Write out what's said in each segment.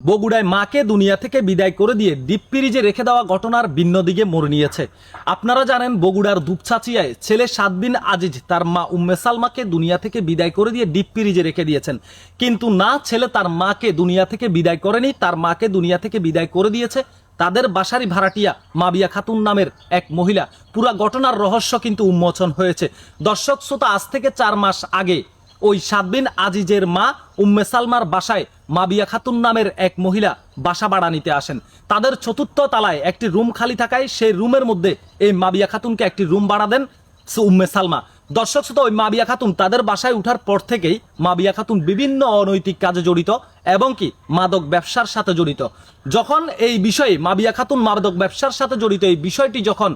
বগুড়ায় মাকে দুনিয়া থেকে বিদায় করে দিয়ে ডিপ ফ্রিজে রেখে দেওয়া ঘটনার ভিন্ন দিকে মোড় নিয়েছে। আপনারা জানেন, বগুড়ার দুপচাচিয়ায় ছেলে সাত দিন আজিজ, তার মা উম্মে সালমাকে দুনিয়া থেকে বিদায় করে দিয়ে ডিপ ফ্রিজে রেখে দিয়েছেন। কিন্তু না, ছেলে তার মাকে দুনিয়া থেকে বিদায় করেনি, তার মাকে দুনিয়া থেকে বিদায় করে দিয়েছে তাদের বাসারি ভাড়াটিয়া মাবিয়া খাতুন নামের এক মহিলা। পুরা ঘটনার রহস্য কিন্তু উন্মোচন হয়েছে। দর্শক, শ্রোতা, আজ থেকে চার মাস আগে ওই সাতবিন আজিজের মা উম্মে সালমার বাসায় মাবিয়া খাতুন নামের এক মহিলা বাসা ভাড়া নিতে আসেন। তাদের চতুর্থ তালায় একটি রুম খালি থাকায় সেই রুমের মধ্যে এই মাবিয়া খাতুনকে একটি রুম ভাড়া দেন উম্মে সালমা। দর্শক শ্রোতা, ওই মাবিয়া খাতুন তাদের বাসায় উঠার পর থেকেই মাবিয়া খাতুন বিভিন্ন অনৈতিক কাজে জড়িত এবং কি মাদক ব্যবসার সাথে জড়িত। যখন এই বিষয়ে মাবিয়া খাতুন মাদক ব্যবসার সাথে জড়িত এই বিষয়টি যখন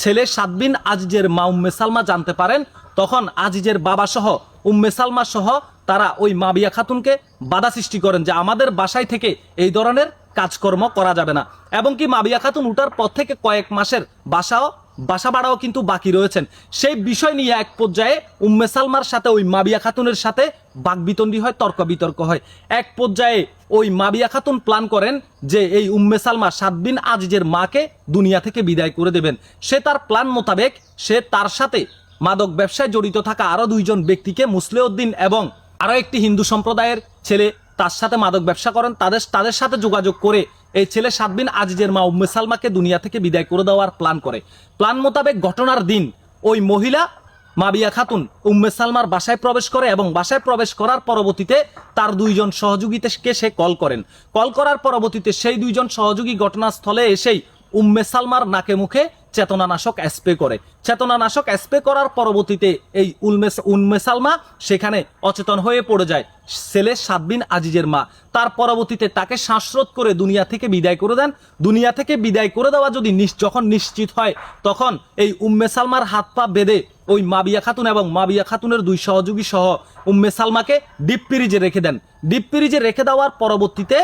ছেলে সাতবিন আজিজের মা উম্মে সালমা জানতে পারেন, তখন আজিজের বাবা সহ উম্মে সালমা সহ তারা ওই মাবিয়া খাতুনকে বাধা সৃষ্টি করেন যে আমাদের বাসায় থেকে এই ধরনের কাজকর্ম করা যাবে না। এবং কি মাবিয়া খাতুন উঠার পর থেকে কয়েক মাসের বাসাও, বাসা ভাড়াও কিন্তু বাকি রয়েছেন। সেই বিষয় নিয়ে এক পর্যায়ে উম্মে সালমার সাথে ওই মাবিয়া খাতুনের সাথে বাকবিতণ্ডি হয় তর্ক বিতর্ক হয়। এক পর্যায়ে ওই মাবিয়া খাতুন প্ল্যান করেন যে এই উম্মে সালমা সাত দিন আজিজের মাকে দুনিয়া থেকে বিদায় করে দেবেন। সে তার প্ল্যান মোতাবেক সে তার সাথে মাদক ব্যবসায় জড়িত থাকা আরও দুইজন ব্যক্তিকে মুসলেউদ্দিন এবং আরও একটি হিন্দু সম্প্রদায়ের ছেলে তার সাথে মাদক ব্যবসা করেন। তাদের তাদের সাথে যোগাযোগ করে এই ছেলে সাতবিন আজিজের মা উম্মে সালমাকে দুনিয়া থেকে বিদায় করে দেওয়ার প্ল্যান করে। প্ল্যান মোতাবেক ঘটনার দিন ওই মহিলা মাবিয়া খাতুন উম্মে সালমার বাসায় প্রবেশ করে এবং বাসায় প্রবেশ করার পরবর্তীতে তার দুইজন সহযোগীকে সে কল করেন। কল করার পরবর্তীতে সেই দুইজন সহযোগী ঘটনাস্থলে এসেই উম্মে সালমার নাকে মুখে চেতনানাশক স্প্রে করে। চেতনানাশক স্প্রে করার পরবর্তীতে এই উলমে উম্মে সালমা সেখানে অচেতন হয়ে পড়ে যায়। ছেলে সাতবিন আজিজের মা। তার পরবর্তীতে তাকে শ্বাসরোধ করে দুনিয়া থেকে বিদায় করে দেন। দুনিয়া থেকে বিদায় করে দেওয়া যদি যখন নিশ্চিত হয়, তখন এই উম্মে সালমার হাত পা বেঁধে ওই মাবিয়া খাতুন এবং মাবিয়া খাতুনের দুই সহযোগী সহ উম্মে সালমাকে ডিপ ফ্রিজে রেখে দেন। ডিপ ফ্রিজে রেখে দেওয়ার পরবর্তীতে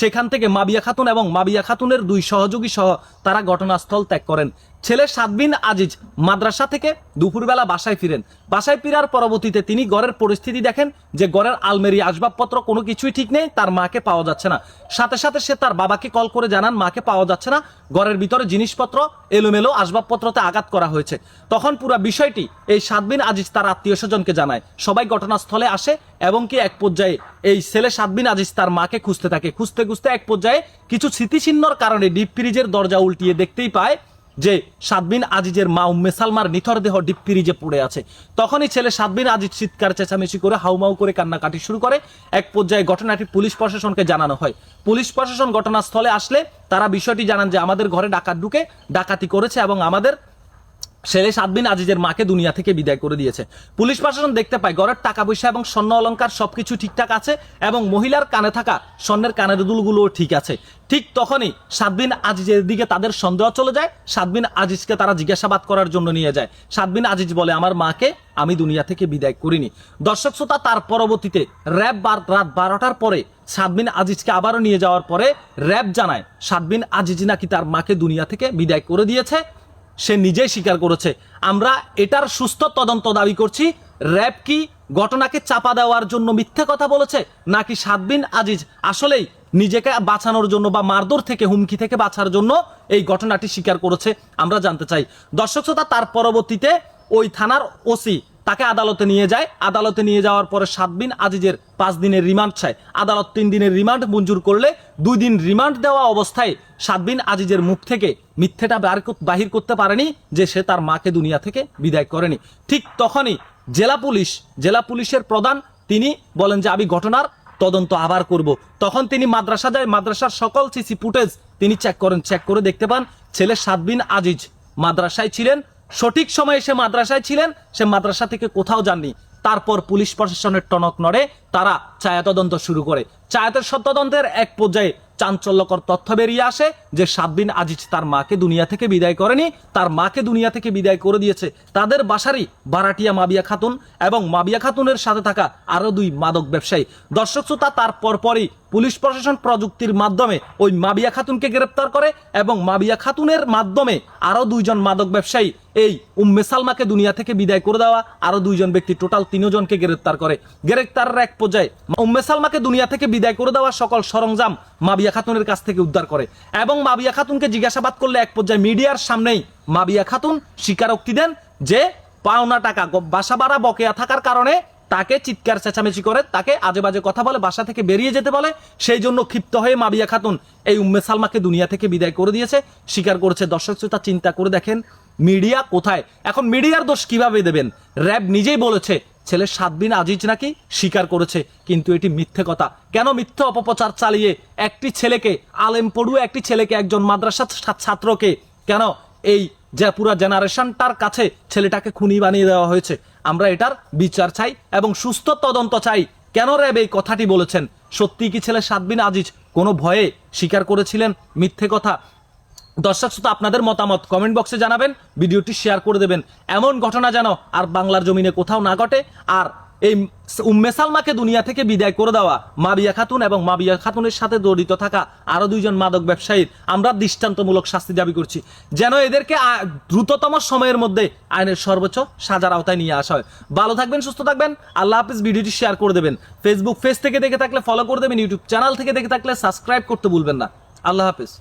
সেখান থেকে মাবিয়া খাতুন এবং মাবিয়া খাতুনের দুই সহযোগী সহ তারা ঘটনাস্থল ত্যাগ করেন। ছেলে সাতবিন আজিজ মাদ্রাসা থেকে দুপুরবেলা বাসায় ফিরেন। বাসায় ফিরার পরবর্তীতে তিনি ঘরের পরিস্থিতি দেখেন যে ঘরের আলমেরি, আসবাবপত্র কোনো কিছুই ঠিক নেই, তার মাকে পাওয়া যাচ্ছে না। সাথে সাথে সে তার বাবাকে কল করে জানান, মাকে পাওয়া যাচ্ছে না। ঘরের ভিতরে জিনিসপত্র এলোমেলো, আসবাবপত্রতে আঘাত করা হয়েছে। তখন পুরো বিষয়টি এই সাতবিন আজিজ তার আত্মীয় স্বজনকে জানায়। সবাই ঘটনাস্থলে আসে এবং কি এক পর্যায়ে এই ছেলে সাতবিন আজিজ তার মাকে খুঁজতে থাকে। খুঁজতে খুঁজতে এক পর্যায়ে কিছু স্মৃতিচিহ্নর কারণে ডিপ ফ্রিজের দরজা উল্টিয়ে দেখতেই পায় যে সাতবিন আজিজের মা উম্মে সালমার নিথর দেহ ডিপ ফ্রিজে পড়ে আছে। তখনই ছেলে সাতবিন আজিজ চিৎকার, চেঁচামেচি করে, হাউমাউ করে কান্নাকাটি শুরু করে। এক পর্যায়ে ঘটনাটি পুলিশ প্রশাসনকে জানানো হয়। পুলিশ প্রশাসন ঘটনাস্থলে আসলে তারা বিষয়টি জানান যে আমাদের ঘরে ডাকাত ঢুকে ডাকাতি করেছে এবং আমাদের ছেলে সাতবিন আজিজের মাকে দুনিয়া থেকে বিদায় করে দিয়েছে। পুলিশ প্রশাসন দেখতে পায়, ঘরের টাকা পয়সা এবং স্বর্ণ অলংকার সবকিছু ঠিকঠাক আছে এবং মহিলার কানে থাকা স্বর্ণের কানের দুলগুলোও ঠিক আছে। ঠিক তখনই সাতবিন আজিজের দিকে তাদের সন্দেহ চলে যায় সাতবিন আজিজকে তারা জিজ্ঞাসাবাদ করার জন্য নিয়ে যায়। সাতবিন আজিজ বলে, আমার মাকে আমি দুনিয়া থেকে বিদায় করিনি। দর্শক শ্রোতা, তার পরবর্তীতে র্যাব বার- রাত বারোটার পরে সাতবিন আজিজকে আবারও নিয়ে যাওয়ার পরে র্যাব জানায় সাতবিন আজিজ নাকি তার মাকে দুনিয়া থেকে বিদায় করে দিয়েছে। সে নিজেই স্বীকার করেছে। আমরা এটার সুস্থ তদন্ত দাবি করছি। র্যাব কি ঘটনাকে চাপা দেওয়ার জন্য মিথ্যে কথা বলেছে, নাকি সাতবিন আজিজ আসলেই নিজেকে বাঁচানোর জন্য বা মারদোর থেকে হুমকি থেকে বাঁচার জন্য এই ঘটনাটি স্বীকার করেছে, আমরা জানতে চাই। দর্শক শ্রোতা, তার পরবর্তীতে ওই থানার ওসি তাকে আদালতে নিয়ে যায়। আদালতে নিয়ে যাওয়ার পরে সাতবিন আজিজের পাঁচ দিনের রিমান্ড চায়। আদালত তিন দিনের রিমান্ড মঞ্জুর করলে দুই দিন রিমান্ড দেওয়া অবস্থায় সাতবিন আজিজের মুখ থেকে মিথ্যেটা বাহির করতে পারেনি যে সে তার মাকে দুনিয়া থেকে বিদায় করেনি। ঠিক তখনই জেলা পুলিশ, জেলা পুলিশের প্রধান, তিনি বলেন যে, আমি ঘটনার তদন্ত আবার করব। তখন তিনি মাদ্রাসা যায়, মাদ্রাসার সকল সিসি ফুটেজ তিনি চেক করেন চেক করে দেখতে পান ছেলে সাতবিন আজিজ মাদ্রাসায় ছিলেন। সঠিক সময়ে সে মাদ্রাসায় ছিলেন, সে মাদ্রাসা থেকে কোথাও যাননি। তারপর পুলিশ প্রশাসনের টনক নড়ে, তারা চায়া তদন্ত শুরু করে। ছায়াতের তদন্তের এক পর্যায়ে চাঞ্চল্যকর তথ্য বেরিয়ে আসে যে সাতদিন আজিজ তার মাকে দুনিয়া থেকে বিদায় করেনি, তার মাকে দুনিয়া থেকে বিদায় করে দিয়েছে। তাদের বাসারই বারাটিয়া মাবিয়া খাতুন এবং মাবিয়া খাতুনের সাথে থাকা আরও দুই মাদক ব্যবসায়ী। দর্শক শ্রোতা, তার পরপরই পুলিশ প্রশাসন প্রযুক্তির মাধ্যমে ওই মাবিয়া খাতুনকে গ্রেপ্তার করে এবং মাবিয়া খাতুনের মাধ্যমে আরও দুইজন মাদক ব্যবসায়ী, এই উম্মে সালমাকে দুনিয়া থেকে বিদায় করে দেওয়া আরও দুইজন ব্যক্তি টোটাল তিনজনকে গ্রেপ্তার করে। গ্রেপ্তারের এক পর্যায়ে উম্মে সালমাকে দুনিয়া থেকে বিদায় করে দেওয়া সকল সরঞ্জাম মাবিয়া খাতুনের কাছ থেকে উদ্ধার করে এবং মাবিয়া খাতুনকে জিজ্ঞাসাবাদ করলে এক পর্যায়ে মিডিয়ার সামনেই মাবিয়া খাতুন স্বীকারোক্তি দেন যে পাওনা টাকা, বাসা ভাড়া বকেয়া থাকার কারণে তাকে চিৎকার চেঁচামেচি করে, তাকে আজে বাজে কথা বলে, বাসা থেকে বেরিয়ে যেতে বলে, সেই জন্য ক্ষিপ্ত হয়ে মাবিয়া খাতুন এই উম্মে সালমাকে দুনিয়া থেকে বিদায় করে দিয়েছে। স্বীকার করেছে দর্শক শ্রোতা, চিন্তা করে দেখেন মিডিয়া কোথায়। এখন মিডিয়ার দোষ কীভাবে দেবেন? র্যাব নিজেই বলেছে, ছেলে সাতবিন আজিজ নাকি? স্বীকার করেছে, কিন্তু এটি মিথ্যে কথা। কেন মিথ্যে অপপ্রচার চালিয়ে একটি ছেলেকে, আলেম পড়ুয়ে একটি ছেলেকে একজন মাদ্রাসা ছাত্রকে, কেন এই যে পুরা জেনারেশনটার কাছে ছেলেটাকে খুনি বানিয়ে দেওয়া হয়েছে। আমরা এটার বিচার চাই এবং সুস্থ তদন্ত চাই। কেন র্যাব এই কথাটি বলেছেন? সত্যি কি ছেলে সাতবিন আজিজ কোনো ভয়ে স্বীকার করেছিলেন? মিথ্যে কথা। দর্শক শ্রোতা, আপনাদের মতামত কমেন্ট বক্সে জানাবেন, ভিডিওটি শেয়ার করে দেবেন। এমন ঘটনা যেন আর বাংলার জমিনে কোথাও না ঘটে। আর এই উম্মে সালমাকে দুনিয়া থেকে বিদায় করে দেওয়া, মাবিয়া খাতুন এবং মাবিয়া খাতুনের সাথে জড়িত থাকা আরও দুইজন মাদক ব্যবসায়ীর আমরা দৃষ্টান্তমূলক শাস্তি দাবি করছি। যেন এদেরকে দ্রুততম সময়ের মধ্যে আইনের সর্বোচ্চ সাজার আওতায় নিয়ে আসা হয়। ভালো থাকবেন, সুস্থ থাকবেন। আল্লাহ হাফিজ, ভিডিওটি শেয়ার করে দেবেন। ফেসবুক পেজ থেকে দেখে থাকলে ফলো করে দেবেন ইউটিউব চ্যানেল থেকে দেখে থাকলে সাবস্ক্রাইব করতে ভুলবেন না। আল্লাহ হাফিজ।